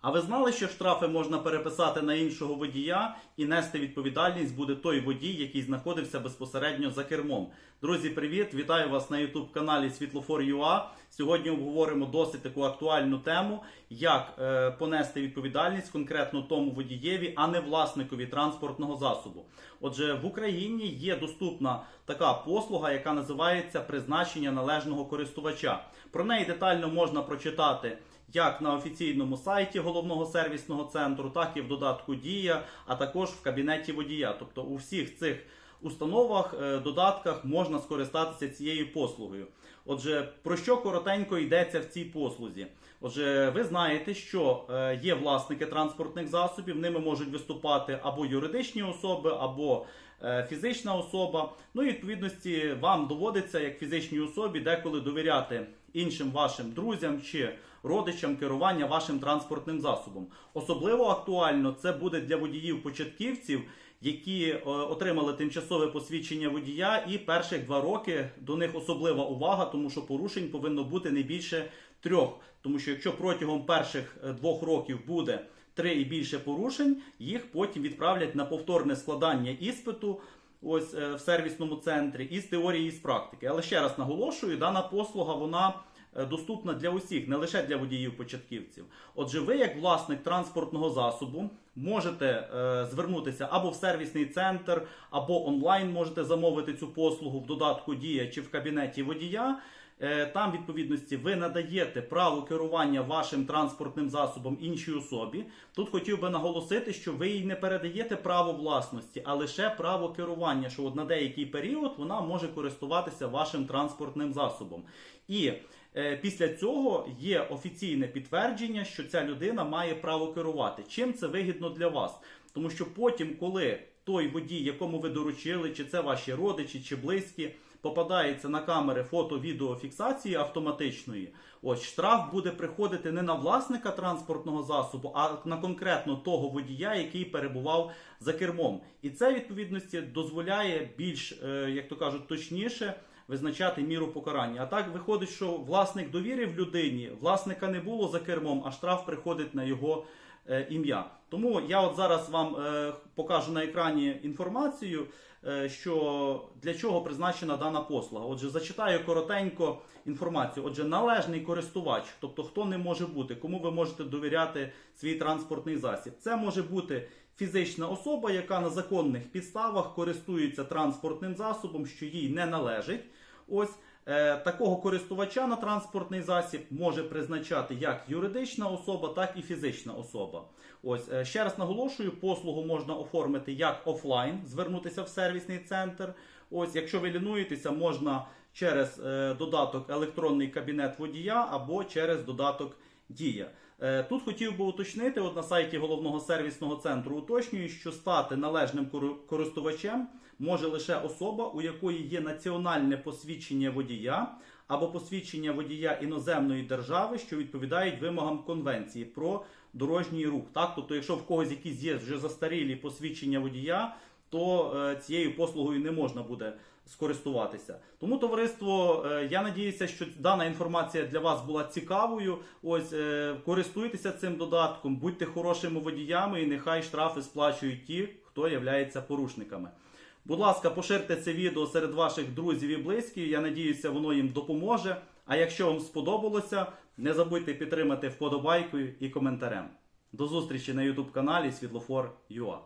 А ви знали, що штрафи можна переписати на іншого водія і нести відповідальність буде той водій, який знаходився безпосередньо за кермом? Друзі, привіт! Вітаю вас на youtube каналі Світлофор.ua. Сьогодні обговоримо досить таку актуальну тему, як е, понести відповідальність конкретно тому водієві, а не власникові транспортного засобу. Отже, в Україні є доступна така послуга, яка називається призначення належного користувача. Про неї детально можна прочитати як на офіційному сайті головного сервісного центру, так і в додатку Дія, а також в кабінеті водія. Тобто у всіх цих установах, е, додатках можна скористатися цією послугою. Отже, про що коротенько йдеться в цій послузі? Отже, ви знаєте, що е, є власники транспортних засобів, ними можуть виступати або юридичні особи, або е, фізична особа. Ну і відповідності вам доводиться як фізичній особі деколи довіряти іншим вашим друзям чи родичам керування вашим транспортним засобом. Особливо актуально це буде для водіїв-початківців, які е, отримали тимчасове посвідчення водія, і перших два роки до них особлива увага, тому що порушень повинно бути не більше трьох. Тому що якщо протягом перших е, двох років буде три і більше порушень, їх потім відправлять на повторне складання іспиту. Ось е, в сервісному центрі і з теорії, і з практики. Але ще раз наголошую, дана послуга вона доступна для усіх, не лише для водіїв-початківців. Отже, ви, як власник транспортного засобу, можете е, звернутися або в сервісний центр, або онлайн можете замовити цю послугу в додатку Дія чи в кабінеті водія. Е, Там, відповідності, ви надаєте право керування вашим транспортним засобом іншій особі. Тут хотів би наголосити, що ви їй не передаєте право власності, а лише право керування, що на деякий період вона може користуватися вашим транспортним засобом. І е, після цього є офіційне підтвердження, що ця людина має право керувати. Чим це вигідно для вас? Тому що потім, коли той водій, якому ви доручили, чи це ваші родичі, чи близькі, попадається на камери фото-відеофіксації автоматичної, ось штраф буде приходити не на власника транспортного засобу, а на конкретно того водія, який перебував за кермом. І це відповідності дозволяє більш, е, як то кажуть, точніше. Визначати міру покарання. А так виходить, що власник довірив людині, власника не було за кермом, а штраф приходить на його е, ім'я. Тому я от зараз вам е, покажу на екрані інформацію, е, що для чого призначена дана послуга. Отже, зачитаю коротенько інформацію. Отже, належний користувач, тобто хто не може бути, кому ви можете довіряти свій транспортний засіб. Це може бути фізична особа, яка на законних підставах користується транспортним засобом, що їй не належить. Ось такого користувача на транспортний засіб може призначати як юридична особа, так і фізична особа. Ось е, ще раз наголошую, послугу можна оформити як офлайн, звернутися в сервісний центр. Ось, якщо ви лінуєтеся, можна через е, додаток електронний кабінет водія або через додаток Дія. Е, Тут хотів би уточнити, от на сайті головного сервісного центру уточнюють, що стати належним користувачем може лише особа, у якої є національне посвідчення водія або посвідчення водія іноземної держави, що відповідають вимогам конвенції про дорожній рух. Так, тобто, якщо в когось якісь є вже застарілі посвідчення водія, то е, цією послугою не можна буде скористуватися. Тому, товариство, е, я надіюся, що дана інформація для вас була цікавою. Ось е, користуйтеся цим додатком, будьте хорошими водіями, і нехай штрафи сплачують ті, хто являється порушниками. Будь ласка, поширте це відео серед ваших друзів і близьких. Я надіюся, воно їм допоможе. А якщо вам сподобалося, не забудьте підтримати вподобайкою і коментарем. До зустрічі на YouTube каналі Світлофор.ua